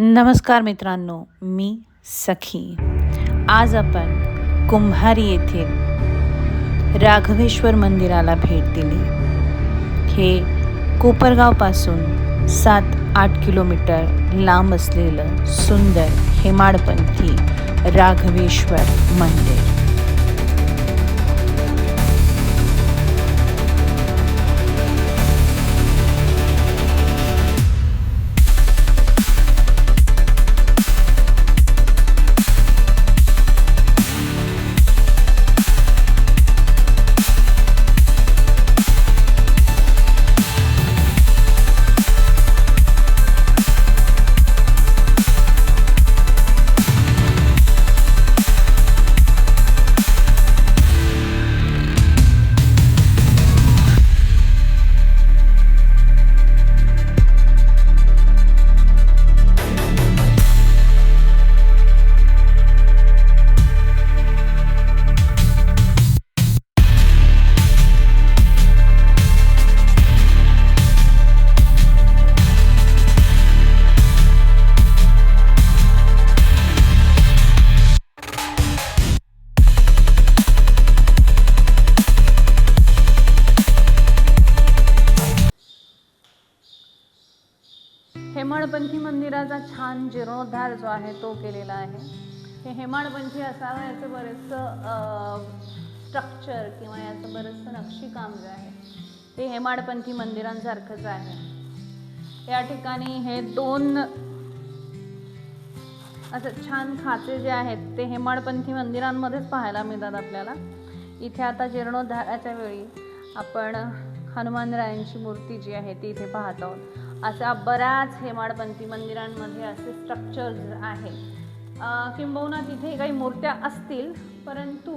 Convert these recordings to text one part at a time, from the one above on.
नमस्कार मित्रांनो मी सखी. आज आपण कुंभारी येथील राघवेश्वर मंदिराला भेट दिली. हे कोपरगावपासून सात आठ किलोमीटर लांब असलेलं सुंदर हेमाडपंथी राघवेश्वर मंदिर. हेमाडपंथी मंदिराचा छान जीर्णोद्धार जो आहे तो केलेला आहे. हे हेमाडपंथी असावं याचं बरंचसं स्ट्रक्चर किंवा याचं बरंचसं नक्षीकाम जे आहे ते हेमाडपंथी मंदिरांसारखंच आहे. या ठिकाणी हे दोन असं छान खाचे जे आहेत ते हेमाडपंथी मंदिरांमध्येच पाहायला मिळतात आपल्याला. इथे आता जीर्णोद्धाराच्या वेळी आपण हनुमानरायांची मूर्ती जी आहे ती इथे पाहत आहोत. अशा बऱ्याच हेमाडपंथी मंदिरांमध्ये असे स्ट्रक्चर्स आहेत. किंबहुना तिथे काही मूर्त्या असतील परंतु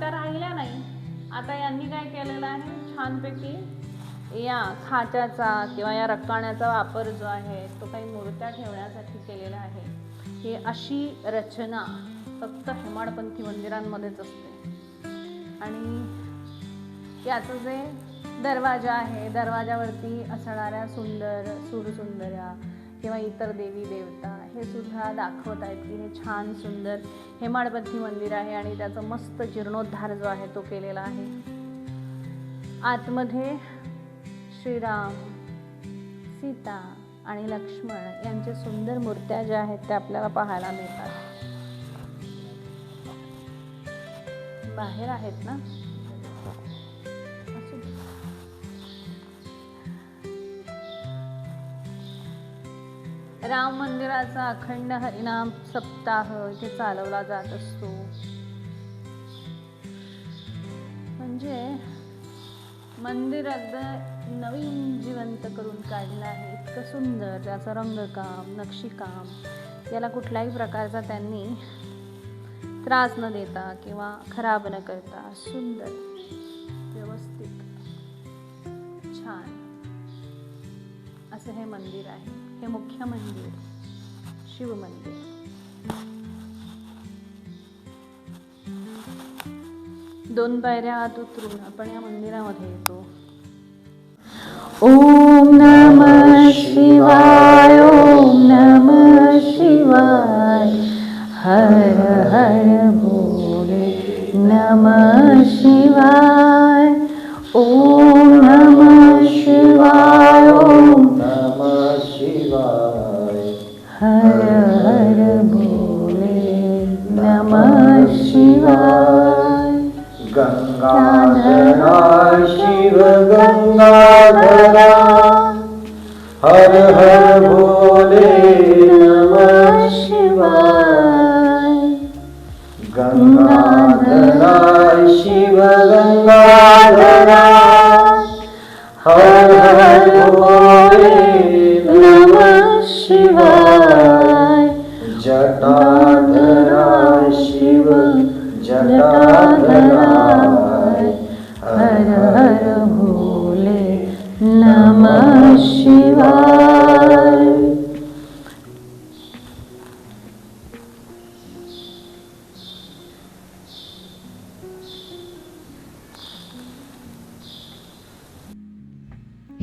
त्या राहिल्या नाही. आता यांनी काय केलेलं आहे? छानपैकी या खाच्याचा किंवा या रक्काण्याचा वापर जो आहे तो काही मूर्त्या ठेवण्यासाठी केलेला आहे. ही अशी रचना फक्त हेमाडपंथी मंदिरांमध्येच असते. आणि याचं जे दरवाजा आहे. दरवाजावरती असणाऱ्या सुंदर सुरसुंदऱ्या किंवा इतर देवी देवता हे सुद्धा दाखवत आहेत की हे छान सुंदर हेमाडपंथी मंदिर आहे आणि त्याचा मस्त जीर्णोद्धार जो आहे तो केलेला आहे. आतमध्ये श्रीराम सीता आणि लक्ष्मण यांच्या सुंदर मूर्त्या ज्या आहेत त्या आपल्याला पाहायला मिळतात. बाहेर आहेत ना? राम मंदिराचा अखंड हरिनाम सप्ताह इथे चालवला जात असतो. म्हणजे मंदिर अगदी नवीन जिवंत करून काढलं आहे. इतकं सुंदर त्याचं रंगकाम नक्षीकाम याला कुठल्याही प्रकारचा त्यांनी त्रास न देता किंवा खराब न करता सुंदर व्यवस्थित छान असं हे मंदिर आहे. हे मुख्य मंदिर शिव मंदिर दोन पायऱ्या आत उतरून आपण या मंदिरामध्ये येतो ओम नम शिवाय ओम नम शिवाय हर हर भोले नम शिवाय ओम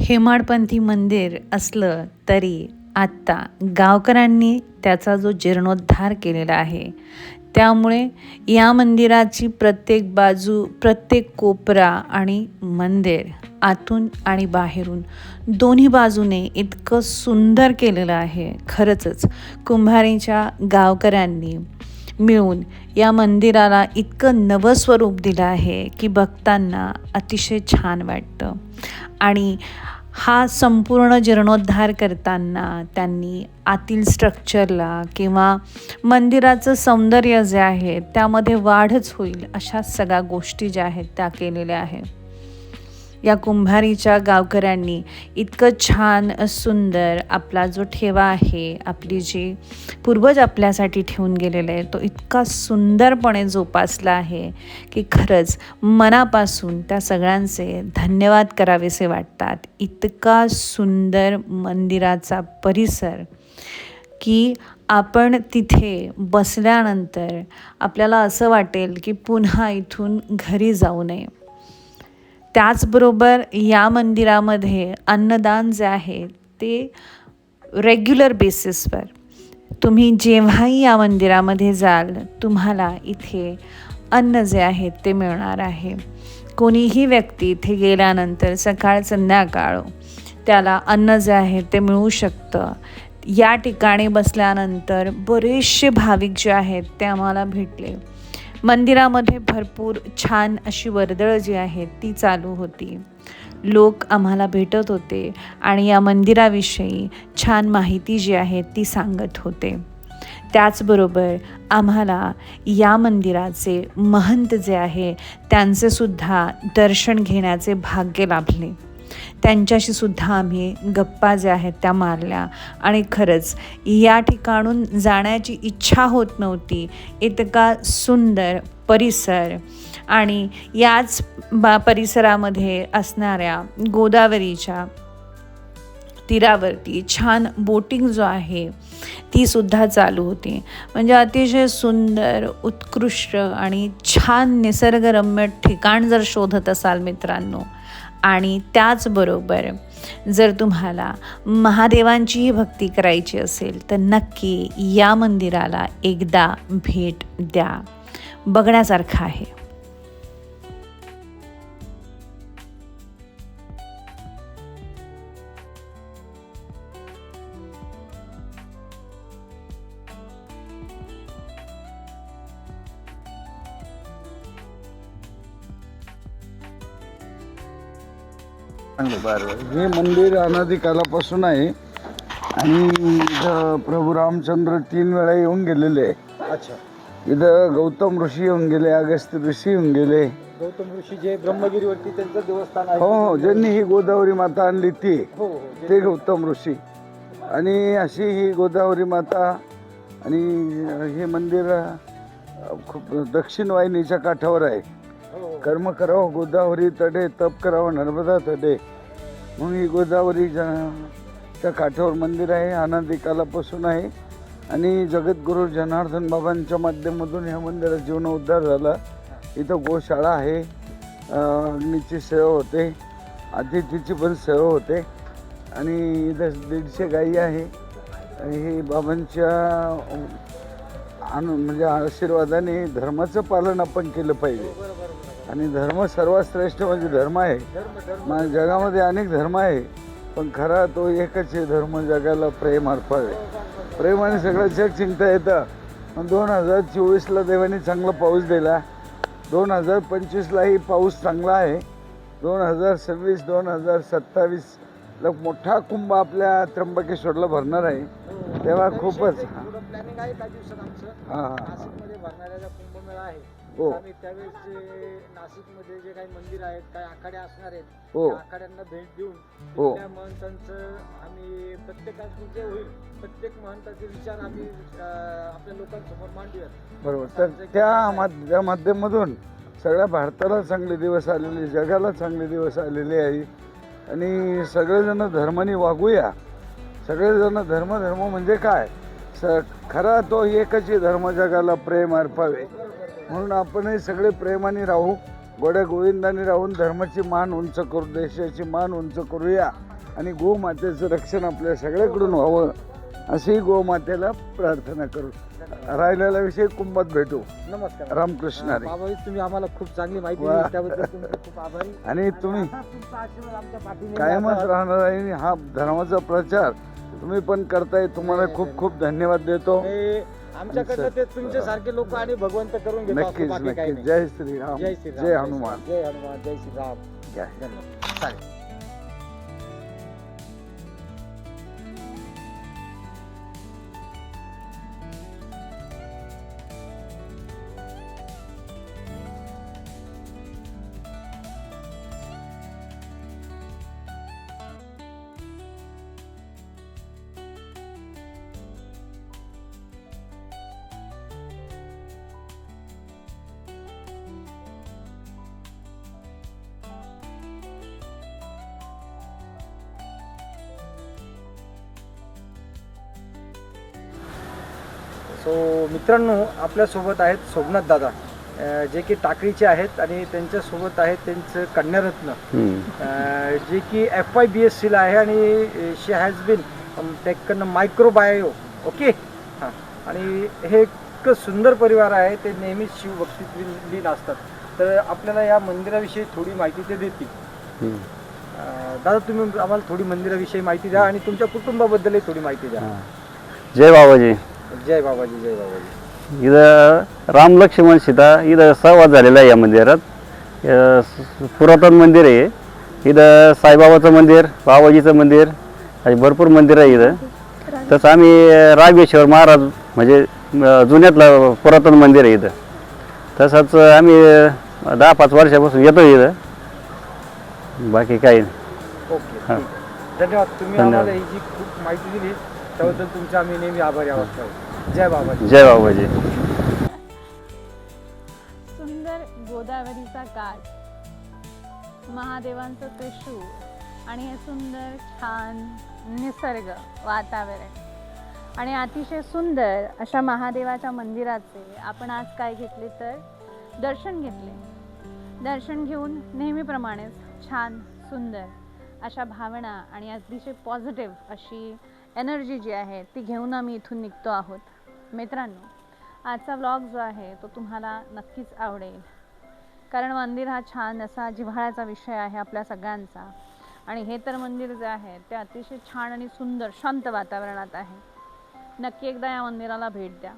हेमाडपंथी मंदिर असलं तरी आत्ता गावकऱ्यांनी त्याचा जो जीर्णोद्धार केलेला आहे त्यामुळे या मंदिराची प्रत्येक बाजू प्रत्येक कोपरा आणि मंदिर आतून आणि बाहेरून दोन्ही बाजूने इतकं सुंदर केलेलं आहे. खरंचच कुंभारीच्या गावकऱ्यांनी मिळून या मंदिराला इतकं नवं स्वरूप दिलं आहे की बघताना अतिशय छान वाटतं. आणि हा संपूर्ण जीर्णोद्धार करताना त्यांनी आतील स्ट्रक्चरला किंवा मंदिराचं सौंदर्य जे आहे त्यामध्ये वाढच होईल अशा सगळ्या गोष्टी ज्या आहेत त्या केलेल्या आहेत. या कुंभारीच्या गावकऱ्यांनी इतकं छान सुंदर आपला जो ठेवा आहे आपली जी पूर्वज आपल्यासाठी ठेवून गेलेले आहे तो इतका सुंदरपणे जोपासला आहे की खरंच मनापासून त्या सगळ्यांचे धन्यवाद करावेसे वाटतात. इतका सुंदर मंदिराचा परिसर की आपण तिथे बसल्यानंतर आपल्याला असं वाटेल की पुन्हा इथून घरी जाऊ नये. त्याचबरोबर या मंदिरामध्ये अन्नदान जे आहे ते रेग्युलर बेसिसवर तुम्ही जेव्हाही या मंदिरामध्ये जाल तुम्हाला इथे अन्न जे आहे ते मिळणार आहे. कोणीही व्यक्ती इथे गेल्यानंतर सकाळ संध्याकाळ त्याला अन्न जे आहे ते मिळू शकतं. या ठिकाणी बसल्यानंतर बरेचसे भाविक जे आहेत ते आम्हाला भेटले. मंदिरामध्ये भरपूर छान अशी वर्दळ जी आहे ती चालू होती. लोक आम्हाला भेटत होते आणि या मंदिराविषयी छान माहिती जी आहे ती सांगत होते. त्याचबरोबर आम्हाला या मंदिराचे महंत जे आहे त्यांचेसुद्धा दर्शन घेण्याचे भाग्य लाभले. त्यांच्याशी सुद्धा आम्ही गप्पा ज्या आहेत त्या मारल्या. आणि खरंच या ठिकाणून जाण्याची इच्छा होत नव्हती. इतका सुंदर परिसर आणि याच बा परिसरामध्ये असणाऱ्या गोदावरीच्या तीरावरती छान बोटिंग जो आहे ती सुद्धा चालू होती. म्हणजे अतिशय सुंदर उत्कृष्ट आणि छान निसर्गरम्य ठिकाण जर शोधत असाल मित्रांनो आणि त्याचबरोबर जर तुम्हाला महादेवांचीही भक्ती करायची असेल तर नक्की या मंदिराला एकदा भेट द्या. बघण्यासारखं आहे. चांगलं बरं. हे मंदिर अनादी कालापासून आहे. आणि इथं प्रभू रामचंद्र तीन वेळा येऊन गेलेले. आहे अच्छा. इथं गौतम ऋषी येऊन गेले अगस्त्य ऋषी येऊन गेले. गौतम ऋषी जे ब्रह्मगिरीवरती त्यांचं देवस्थान आहे. हो हो ज्यांनी ही गोदावरी माता आणली ती हो हो ते गौतम ऋषी. आणि अशी ही गोदावरी माता आणि हे मंदिर अ, खूप दक्षिण वाहिनीच्या काठावर आहे. कर्म करावं गोदावरी तडे तप करावं नर्मदा तडे. म्हणून ही गोदावरी च्या काठावर मंदिर आहे अनादी कालापासून आहे. आणि जगद्गुरू जनार्दन बाबांच्या माध्यमातून ह्या मंदिरात जीवनोद्धार झाला. इथं गोशाळा आहे. अग्नीची सेवा होते. अतिथीची पण सेवा होते. आणि इथं दीडशे गायी आहे. हे बाबांच्या अं, म्हणजे आशीर्वादाने धर्माचं पालन आपण केलं पाहिजे. आणि धर्म सर्वात श्रेष्ठ म्हणजे धर्म आहे. मग जगामध्ये अनेक धर्म आहे पण खरा तो एकच आहे धर्म जगाला प्रेम अर्पावे प्रेमाने सगळं जग चिंता येतं. पण दोन हजार चोवीसला देवाने चांगला पाऊस दिला. दोन हजार पंचवीसलाही पाऊस चांगला आहे. दोन हजार सव्वीस दोन हजार सत्तावीसला मोठा कुंभ आपल्या त्र्यंबकेश्वरला भरणार आहे. तेव्हा खूपच आहे काही दिवसात आमचं. हां हां नाशिकमध्ये भरणारा जो कुंभमेळा आहे. हो. आम्ही त्यावेळेस जे नाशिकमध्ये जे काही मंदिर आहेत काही आखाडे असणार आहेत हो. त्या आखाड्यांना भेट देऊन हो. त्या महंतांचं आम्ही प्रत्येकाचं जे होईल प्रत्येक महंताचे विचार आम्ही अं, आपल्या लोकांसमोर मांडूयात. बरोबर. तर त्या माध- त्या माध्यमातून सगळ्या भारताला चांगले दिवस आलेले जगाला चांगले दिवस आलेले आहे. आणि सगळेजण धर्माने वागूया. सगळेजण धर्म धर्म म्हणजे काय? स खरा तो एकच धर्म जगाला प्रेम अर्पावे. म्हणून आपणही सगळे प्रेमाने राहू गोड्या गोविंदाने राहून धर्माची मान उंच करू देशाची मान उंच करूया. आणि गोमातेचं रक्षण आपल्या सगळ्याकडून व्हावं अशी गोमातेला प्रार्थना करू. राहिलेला विषय कुंभात भेटू. नमस्कार. रामकृष्ण हरी. तुम्ही आम्हाला खूप चांगली माहिती वा. दिली त्याबद्दल तुमचे खूप आभारी. आणि तुम्ही कायमच. राहणार. आहे. आणि हा धर्माचा प्रचार तुम्ही पण करताय. तुम्हाला खूप खूप धन्यवाद देतो. आमच्याकडनं ते तुमचे सारखे लोक आणि भगवंत करून घेतो नक्कीच नक्कीच. जय श्रीराम. जय श्रीराम. जय हनुमान. जय हनुमान. जय श्रीराम. जय. धन्यवाद. सो मित्रांनो आपल्यासोबत आहेत सोमनाथ दादा. जे की टाकळीचे आहेत आणि त्यांच्यासोबत आहेत त्यांचं कन्यारत्न. जे की एफ आय बी एस सीला आहे आणि शी हॅज बिन टेकन मायक्रोबायो ओके हां. आणि हे एक सुंदर परिवार आहे ते नेहमीच शिवभक्तीत लीन- लीन असतात तर आपल्याला या मंदिराविषयी थोडी माहिती ते देतील. दादा तुम्ही आम्हाला थोडी मंदिराविषयी माहिती द्या आणि तुमच्या कुटुंबाबद्दलही थोडी माहिती द्या. जय बाबाजी. जय बाबाजी जय बाबाजी इथं राम लक्ष्मण सीता इथं सहवास झालेला आहे या मंदिरात अं, स- पुरातन मंदिर आहे इथं साईबाबाचं मंदिर बाबाजीचं मंदिर अशी भरपूर मंदिर आहे इथं तसं आम्ही अं, राघवेश्वर महाराज म्हणजे अं, जुन्यातलं पुरातन मंदिर आहे इथं तसंच आम्ही अं, दहा पाच वर्षापासून येतो इथं बाकी काही नाही. ओके हा. ठीक आहे. धन्यवाद तुम्ही धन्यवाद. आम्हाला ही जी खूप माहिती दिली त्याबद्दल तुमचे आम्ही नेहमी आभारी आहोत. जय बाबाजी. जय बाबाजी. सुंदर गोदावरीचा काठ महादेवांचं त्रिशूळ आणि हे सुंदर छान निसर्ग वातावरण. आणि अतिशय सुंदर अशा महादेवाच्या मंदिराचे आपण आज काय घेतले तर दर्शन घेतले. दर्शन घेऊन नेहमीप्रमाणेच छान सुंदर अशा भावना आणि अतिशय पॉझिटिव्ह अशी एनर्जी जी आहे ती घेऊन आम्ही इथून निघतो आहोत. मित्रांनो आजचा व्लॉग जो आहे तो तुम्हाला नक्कीच आवडेल. कारण मंदिर हा छान असा जिव्हाळ्याचा विषय आहे आपल्या सगळ्यांचा. आणि हे तर मंदिर जे आहे ते अतिशय छान आणि सुंदर शांत वातावरणात आहे. नक्की एकदा या मंदिराला भेट द्या.